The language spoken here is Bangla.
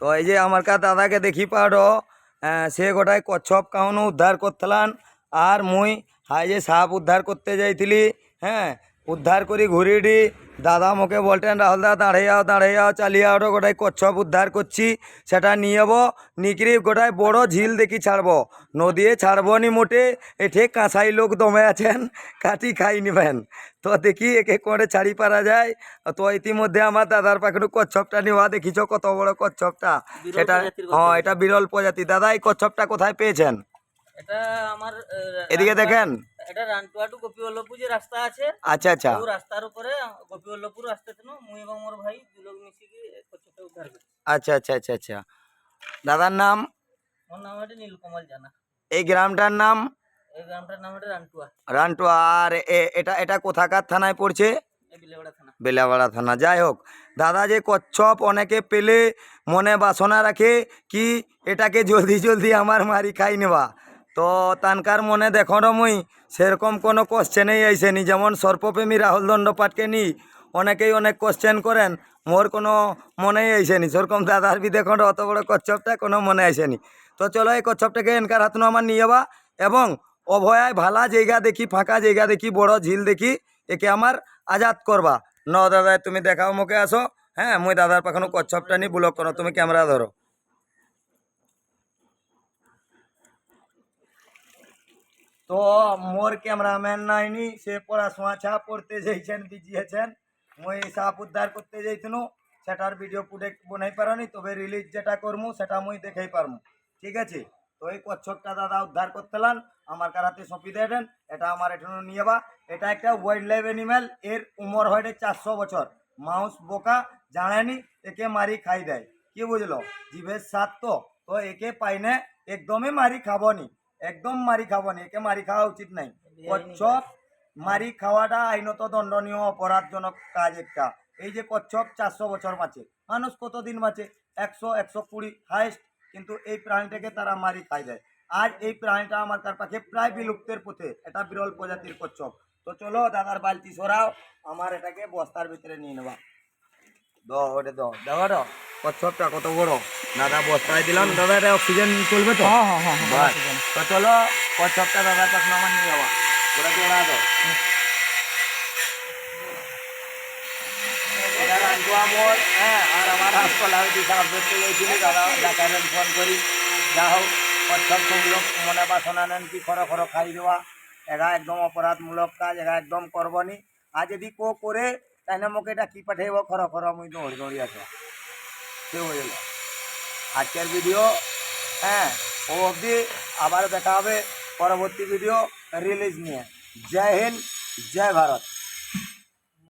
তো এই যে আমার কা দাদাকে দেখি পাড়ো সে গোটায় কচ্ছপ কাউনো উদ্ধার করতলান আর মুই হাই যে সাপ উদ্ধার করতে যাইছিলি হ্যাঁ উদ্ধার করি ঘুরিডি দাদা মোকে বলতেন রাহুল দা দাঁড়িয়ে যাও দাঁড়িয়ে যাও চালিয়ে যাও গোটায় কচ্ছপ উদ্ধার করছি সেটা নিয়ে যাব নিকরি গোটায় বড় ঝিল দেখি ছাড়বো নদীয়ে ছাড়বো নি মোটে এঠে কাঁসাই লোক দমে আছেন কাটি খাই নিবেন তো দেখি একে করে ছাড়ি পারা যায় তো ইতিমধ্যে আমার দাদার পাখে কচ্ছপটা নেওয়া দেখিছ কত বড় কচ্ছপটা সেটা হ্যাঁ এটা বিরল প্রজাতি দাদা এই কচ্ছপটা কোথায় পেয়েছেন? এটা আমার এদিকে দেখেন। এটা রানটুয়া টু গোপীবল্লভপুর যে রাস্তা আছে আচ্ছা আচ্ছা। ওই রাস্তার উপরে গোপীবল্লভপুর রাস্তা ছিল মুই এবং মোর ভাই দু লোক মিশিয়ে কচ্ছপটা উদ্ধার করি। আচ্ছা আচ্ছা আচ্ছা আচ্ছা। দাদার নাম? মোর নাম হচ্ছে নীলকমল জানা। এই গ্রামটার নাম? এই গ্রামটার নাম হচ্ছে রানটুয়া। রানটুয়া আর এটা এটা কোথাকার থানায় পড়ছে? বিলেবাড়া থানা। বেলাবাড়া থানা যাই হোক। দাদা যে কচ্ছপ অনেকে পেলে মনে বাসনা রাখে কি এটাকে জলদি জলদি আমার মারি খাই নেবা? তো তানকার মনে দেখো মুই, সেরকম কোনো কোশ্চেনেই আইসেনি যেমন সর্পপ্রেমী রাহুল দণ্ডপাটকে নি, অনেকেই অনেক কোশ্চেন করেন, মোর কোনো মনেই আইসেনি সেরকম দাদার বি দেখো অত বড় কচ্ছপটা কোনো মনে আইসেনি তো চলো এই কচ্ছপটাকে এনকার হাতনো আমার নিয়ে যাবা এবং অভয়ায় ভালা জায়গা দেখি, ফাঁকা জায়গা দেখি, বড় ঝিল দেখি, একে আমার আজাদ করবা। ন দাদা তুমি দেখাও, মুখে আসো। হ্যাঁ মুই দাদার পাখানো কচ্ছপটা নি ব্লক করো, তুমি ক্যামেরা ধরো। তো মোর ক্যামেরাম্যান নাইনি, সে পড়াশোনা ছা পড়তে যাইছেন বিজিয়েছেন মুই সাপ উদ্ধার করতে যাইছিনু সেটার ভিডিও ফুটে বনাই পারনি, তবে রিলিজ যেটা করমু, সেটা মুই দেখাই পারমু। ঠিক আছে? তো এই কচ্ছপটা দাদা উদ্ধার করতেলান আমার কারাতে সঁপি দেন, এটা আমার এখানে নিয়ে বা এটা একটা ওয়াইল্ড লাইফ অ্যানিম্যাল এর উমর হয় চারশো বছর। মাউস বোকা, জানেনি, একে মারি খাই দেয়। কি বুঝলো? জিভের স্বাদ তো তো একে পাইনে একদমই মারি খাবনি। একদম মারি খাবনি একে মারি খাওয়া উচিত নাই। কচ্ছপ মারি খাওয়াটা আইনত দণ্ডনীয় অপরাধজনক কাজ একটা। এই যে কচ্ছপ চারশো বছর বাঁচে মানুষ কতদিন বাঁচে? একশো একশো কুড়ি হাইস্ট কিন্তু এই প্রাণীটাকে তারা মারি খাই দেয় আজ এই প্রাণীটা আমার তার পাশে প্রায় বিলুপ্তের পথে এটা বিরল প্রজাতির কচ্ছপ। তো চলো দাদার বালতি সরাও আমার এটাকে বস্তার ভিতরে নিয়ে নেবা। দ ওটা দ। দেখো তো কচ্ছপটা কত বড়। দাদা বস্তায় দিলাম দাদা এটা অক্সিজেন চলবে তো? হ্যাঁ হ্যাঁ তো চলো কচ্ছপটা আমার নিয়ে যাওয়া। ওটা দাও। হ্যাঁ আর আমার হাসপাতাল হিসাব দাদা ডাক্তারের ফোন করি। যা হোক কচ্ছপ লোক মনে বাসনা নেন কি খর খর খাই দেওয়া। এরা একদম অপরাধমূলক কাজ এরা একদম করবনি। আর যদি কো করে তাহলে মোকে এটা কি পাঠাইব? খর মুই দৌড়ি দৌড়ি আসো কে হয়ে গেল। আজকের ভিডিও হ্যাঁ ও অবধি আবার দেখা হবে। পরবর্তী ভিডিও রিলিজ নিয়ে। জয় হিন্দ, জয় ভারত।